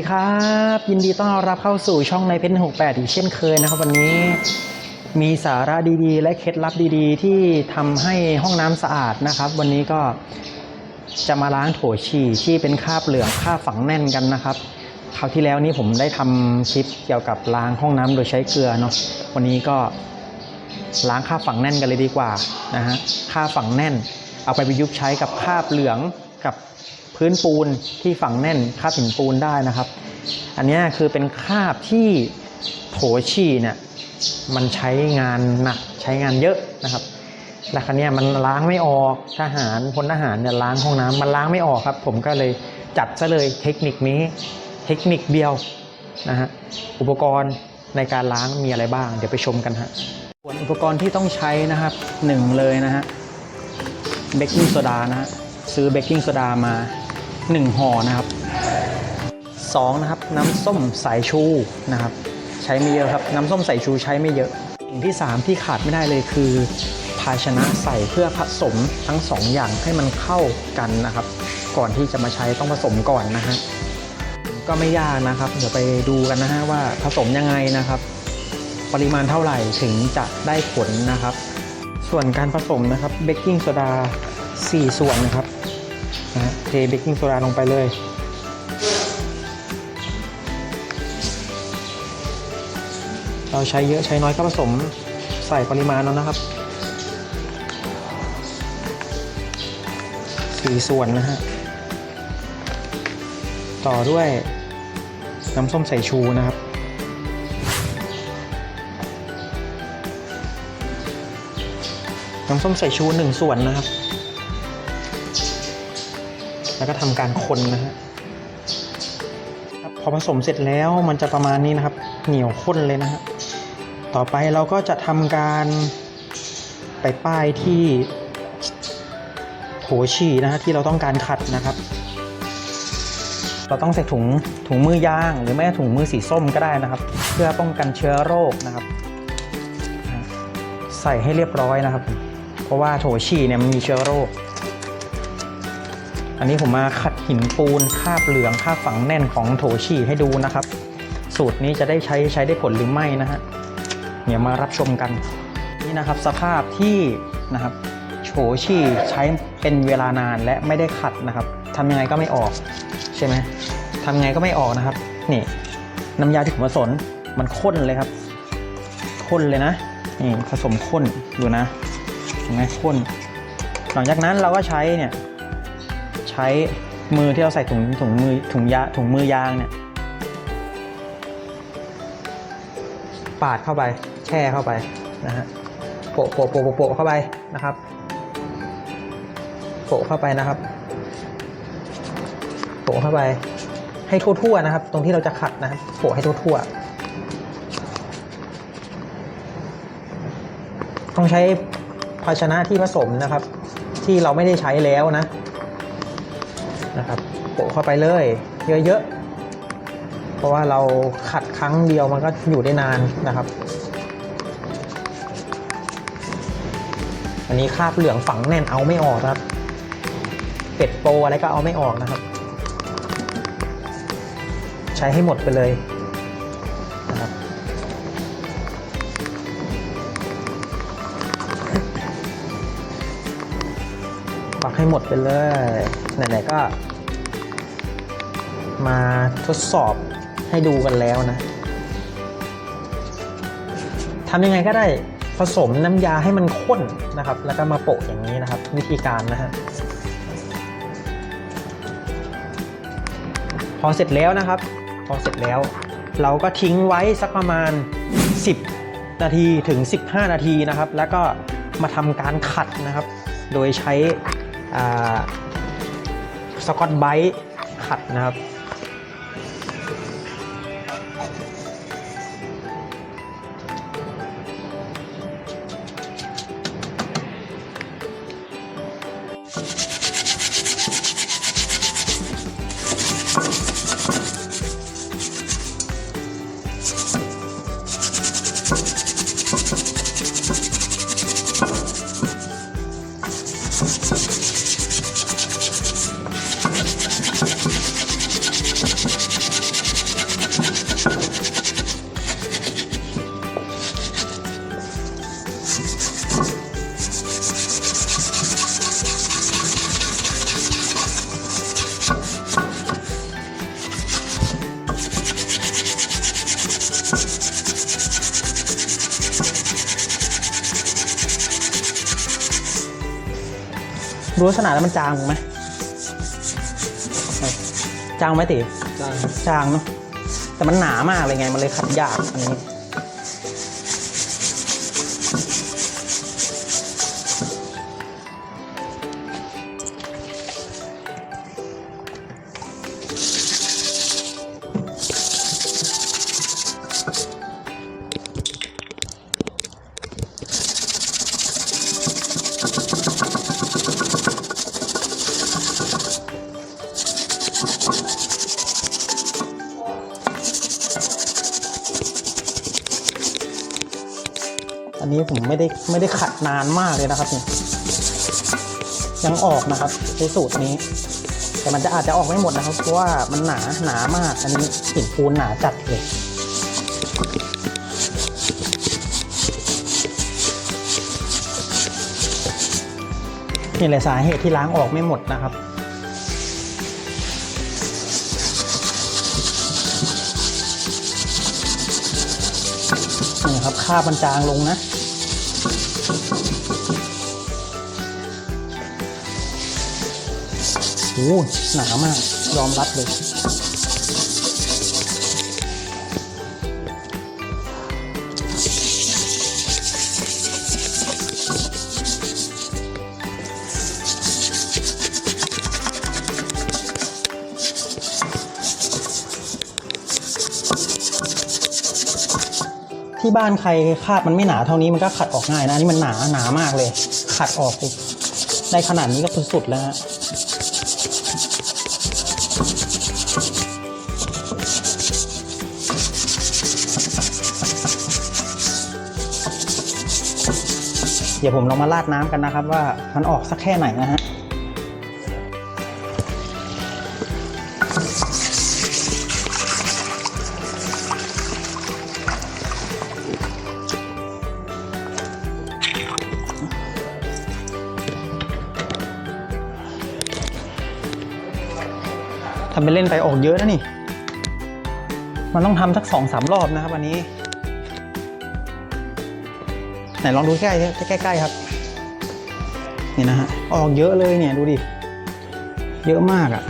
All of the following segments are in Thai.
วัสดีครับ ยินดีต้อนรับเข้าสู่ช่องในเพนหกแปดอีกเช่นเคยนะครับ วันนี้มีสาระดีๆ และเคล็ดลับดีๆ ที่ทำให้ห้องน้ำสะอาดนะครับ วันนี้ก็จะมาล้างโถฉี่ที่เป็นคราบเหลืองคราบฝังแน่นกันนะครับคราวที่แล้วนี้ผมได้ทำคลิปเกี่ยวกับล้างห้องน้ำโดยใช้เกลือเนาะวันนี้ก็ล้างคราบฝังแน่นกันเลยดีกว่านะฮะคราบฝังแน่น เอาไปประยุกต์ใช้กับคราบเหลืองกับ พื้นปูนที่ฝังแน่นคาบหินปูนได้นะครับ อันนี้คือเป็นคาบที่โถฉี่เนี่ยมันใช้งานหนักใช้งานเยอะนะครับและครั้นี้มันล้างไม่ออกทหารพลทหารเนี่ยล้างห้องน้ำมันล้างไม่ออกครับ ผมก็เลยจัดซะเลยเทคนิคนี้เทคนิคเดียวนะฮะอุปกรณ์ในการล้างมีอะไรบ้าง เดี๋ยวไปชมกันฮะส่วนอุปกรณ์ที่ต้องใช้นะครับหนึ่งเลยนะฮะเบกกิ้งโซดานะฮะซื้อเบกกิ้งโซดามา หนึ่งห่อนะครับสองนะครับน้ำส้มสายชูนะครับ ใช้ไม่เยอะครับ น้ำส้มสายชูใช้ไม่เยอะสิ่งที่ 3 ที่ขาดไม่ได้เลยคือ ภาชนะใส่เพื่อผสมทั้ง 2 อย่างให้มันเข้ากันนะครับ ก่อนที่จะมาใช้ต้องผสมก่อนนะฮะก็ไม่ยากนะครับ เดี๋ยวไปดูกันนะฮะว่าผสมยังไงนะครับ ปริมาณเท่าไหร่ถึงจะได้ผลนะครับ ส่วนการผสมนะครับเบกกิ้งโซดา4 ส่วนนะครับ นะเทเบกกิ้งโซดาลงไปเลยเราใช้เยอะใช้น้อยก็ผสมใส่ปริมาณแล้วนะครับสี่ส่วนนะฮะ ต่อด้วยน้ำส้มสายชูนะครับ น้ำส้มสายชูหนึ่งส่วนนะครับ แล้วก็ทำการคนนะฮะครับพอผสมเสร็จแล้วมันจะประมาณนี้นะครับ เหนียวข้นเลยนะฮะต่อไปเราก็จะทำการไปป้ายที่โถฉี่นะฮะที่เราต้องการขัดนะครับ เราต้องใส่ถุงถุงมือยาง หรือไม่ถุงมือสีส้มก็ได้นะครับ เพื่อป้องกันเชื้อโรคนะครับ ใส่ให้เรียบร้อยนะครับ เพราะว่าโถฉี่เนี่ยมันมีเชื้อโรค อันนี้ผมมาขัดหินปูนคาบเหลืองคาบฝังแน่นของโถฉี่ให้ดูนะครับ สูตรนี้จะได้ใช้ใช้ได้ผลหรือไม่นะฮะเดี๋ยวมารับชมกันนี่นะครับสภาพที่นะครับโฉฉี่ใช้เป็นเวลานานและไม่ได้ขัดนะครับทำยังไงก็ไม่ออกใช่ไหมทำยังไงก็ไม่ออกนะครับ นี่น้ำยาที่ผมผสมมันข้นเลยครับข้นเลยนะนี่ผสมข้นดูนะเห็นไหมข้น หลังจากนั้นเราก็ใช้เนี่ย ใช้มือที่เราใส่ถุงถุงมือถุงยาถุงมือยางเนี่ยปาดเข้าไปแช่เข้าไปนะฮะโปะโปะโปะโปะโปะเข้าไปนะครับโปะเข้าไปนะครับโปะเข้าไปให้ทั่วๆนะครับ ตรงที่เราจะขัดนะครับโปะให้ทั่วๆต้องใช้ภาชนะที่ผสมนะครับ ที่เราไม่ได้ใช้แล้วนะ นะครับโปะเข้าไปเลย เยอะๆ เพราะว่าเราขัดครั้งเดียวมันก็อยู่ได้นานนะครับ อันนี้คราบเหลืองฝังแน่นเอาไม่ออกนะครับเป็ดโปอะไรก็เอาไม่ออกนะครับ ใช้ให้หมดไปเลย ปักให้หมดไปเลย ไหนๆก็ มาทดสอบให้ดูกันแล้วนะทำยังไงก็ได้ผสมน้ำยาให้มันข้นนะครับ แล้วก็มาโปะอย่างนี้นะครับ วิธีการนะฮะพอเสร็จแล้วนะครับ พอเสร็จแล้ว เราก็ทิ้งไว้สักประมาณ 10 นาทีถึง 15 นาทีนะครับ แล้วก็มาทำการขัดนะครับ โดยใช้ สกอตไบรท์ขัดนะครับ รู้ลักษณะแล้วมันจางไหมจางไหมติจ้างจางเนาะแต่มันหนามากเลยไงมันเลยขัดยากอันนี้ อันนี้ผมไม่ได้ไม่ได้ขัดนานมากเลยนะครับเนี่ยยังออกนะครับในสูตรนี้ แต่มันจะอาจจะออกไม่หมดนะครับ เพราะว่ามันหนาหนามาก อันนี้หินปูนหนาจัดเลยนี่แหละสาเหตุที่ล้างออกไม่หมดนะครับาบมันจางลงนะ โอ้โหหนามาก ยอมรับเลย ที่บ้านใครคาดมันไม่หนาเท่านี้มันก็ขัดออกง่ายนะนี่มันหนาหนามากเลย ขัดออกได้ขนาดนี้ก็สุดๆแล้วฮะเดี๋ยวผมลองมาราดน้ำกันนะครับ ว่ามันออกสักแค่ไหนนะฮะ ทำเป็นเล่นไปออกเยอะนะนี่ มันต้องทำสักสองสามรอบนะครับวันนี้ ไหนลองดูใกล้ๆใกล้ครับ นี่นะฮะ ออกเยอะเลยเนี่ยดูดิ เยอะมากอะ่ะ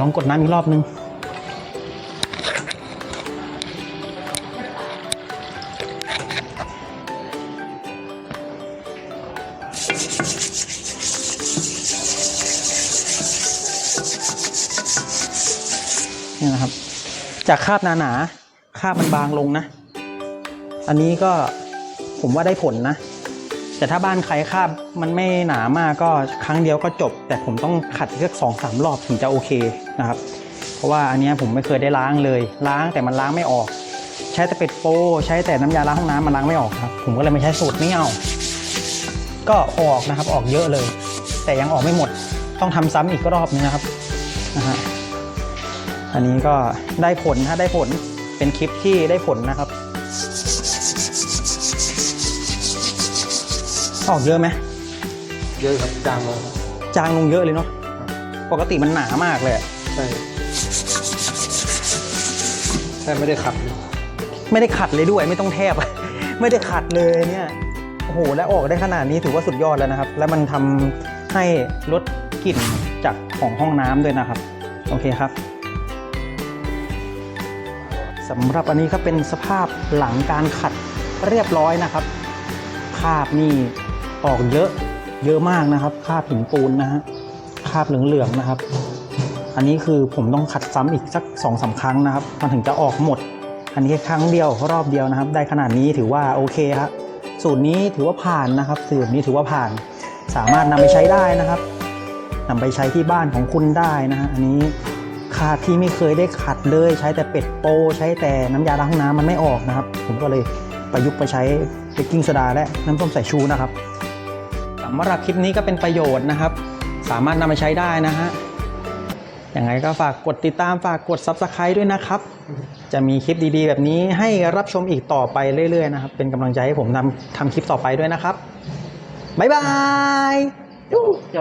ลองกดน้ำอีกรอบนึง นี่นะครับ จากคาบหนาหนาๆคาบมันบางลงนะ อันนี้ก็ผมว่าได้ผลนะ แต่ถ้าบ้านใครคาบมันไม่หนามากก็ครั้งเดียวก็จบ แต่ผมต้องขัดเลือกสองสามรอบถึงจะโอเคนะครับ เพราะว่าอันนี้ผมไม่เคยได้ล้างเลย ล้างแต่มันล้างไม่ออก ใช้แต่เป็ดโปใช้แต่น้ำยาล้างห้องน้ำมันล้างไม่ออกครับ ผมก็เลยไม่ใช้สูตรนี้เอาก็ออกนะครับออกเยอะเลย แต่ยังออกไม่หมดต้องทำซ้ำอีกรอบนึงนะครับนะฮะ อันนี้ก็ได้ผลถ้าได้ผลเป็นคลิปที่ได้ผลนะครับ ออกเยอะไหมเยอะครับจางลงจางลงเยอะเลยเนาะปกติมันหนามากเลยอะใช่ใช่ไม่ได้ขับเลยไม่ได้ขัดเลยด้วยไม่ต้องแทบ ไม่ได้ขัดเลยเนี่ยโอ้โหแล้วออกได้ขนาดนี้ถือว่าสุดยอดแล้วนะครับ แล้วมันทำให้ลดกลิ่นจากของห้องน้ำด้วยนะครับ โอเคครับ สำหรับอันนี้ก็เป็นสภาพหลังการขัดเรียบร้อยนะครับ คาบนี่ออกเยอะเยอะมากนะครับคาบหินปูนนะฮะคาบเหลืองๆนะครับ อันนี้คือผมต้องขัดซ้ำอีกสักสองสาครั้งนะครับ มันถึงจะออกหมด อันนี้แค่ครั้งเดียวรอบเดียวนะครับ ได้ขนาดนี้ถือว่าโอเคครับสูตรนี้ถือว่าผ่านนะครับ สูตรนี้ถือว่าผ่าน สามารถนำไปใช้ได้นะครับนำไปใช้ที่บ้านของคุณได้นะฮะอันนี้ คาดที่ไม่เคยได้ขัดเลย ใช้แต่เป็ดโปใช้แต่น้ำยาล้างห้องน้ำมันไม่ออกนะครับ ผมก็เลยประยุกต์ไปใช้เบกกิ้งโซดาและน้ำส้มสายชูนะครับสำหรับคลิปนี้ก็เป็นประโยชน์นะครับ สามารถนำไปใช้ได้นะฮะยังไงก็ฝากกดติดตามฝากกด Subscribe ด้วยนะครับ จะมีคลิปดีๆ แบบนี้ให้รับชมอีกต่อไปเรื่อยๆนะครับ เป็นกำลังใจให้ผมทำทำคลิปต่อไปด้วยนะครับ บ๊ายบาย